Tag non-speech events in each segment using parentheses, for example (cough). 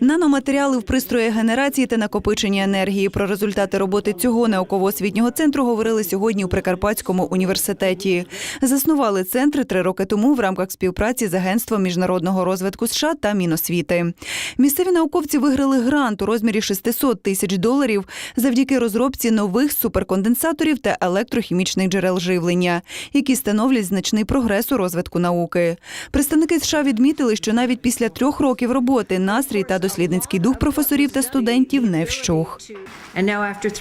Наноматеріали в пристрої генерації та накопичення енергії. Про результати роботи цього науково-освітнього центру говорили сьогодні у Прикарпатському університеті. Заснували центр три роки тому в рамках співпраці з Агентством міжнародного розвитку США та Міносвіти. Місцеві науковці виграли грант у розмірі 600 тисяч доларів завдяки розробці нових суперконденсаторів та електрохімічних джерел живлення, які становлять значний прогрес у розвитку науки. Представники США відмітили, що навіть після трьох років роботи настрій та дослідницький дух професорів та студентів не вщух.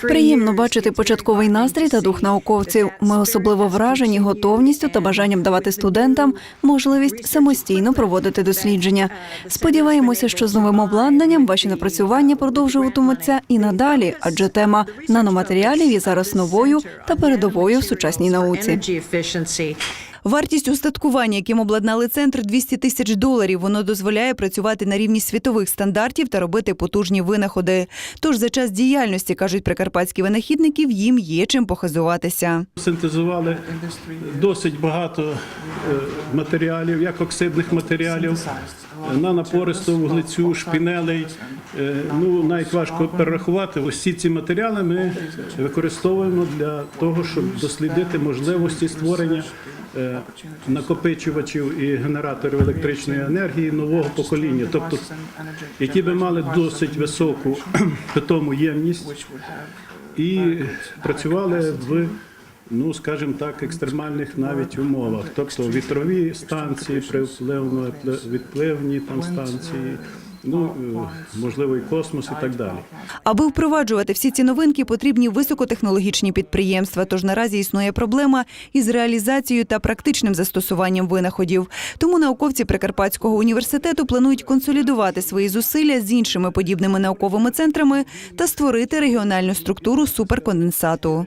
Приємно бачити початковий настрій та дух науковців. Ми особливо вражені готовністю та бажанням давати студентам можливість самостійно проводити дослідження. Сподіваємося, що з новим обладнанням ваші напрацювання продовжуватимуться і надалі, адже тема наноматеріалів є зараз новою та передовою в сучасній науці. Вартість устаткування, яким обладнали центр, 200 тисяч доларів. Воно дозволяє працювати на рівні світових стандартів та робити потужні винаходи. Тож за час діяльності, кажуть прикарпатські винахідників, їм є чим похизуватися. Синтезували досить багато е, матеріалів, як оксидних матеріалів, нанопористу вуглецю, шпінелей. Е, Ну, навіть важко перерахувати. Всі ці матеріали ми використовуємо для того, щоб дослідити можливості створення накопичувачів і генераторів електричної енергії нового покоління, тобто які би мали досить високу (clears throat) питому ємність і працювали в, ну скажімо так, екстремальних навіть умовах, тобто вітрові станції, привпливно відпливні там станції, ну е, можливо, і космос, і так далі. Аби впроваджувати всі ці новинки, потрібні високотехнологічні підприємства. Тож наразі існує проблема із реалізацією та практичним застосуванням винаходів. Тому науковці Прикарпатського університету планують консолідувати свої зусилля з іншими подібними науковими центрами та створити регіональну структуру суперконденсату.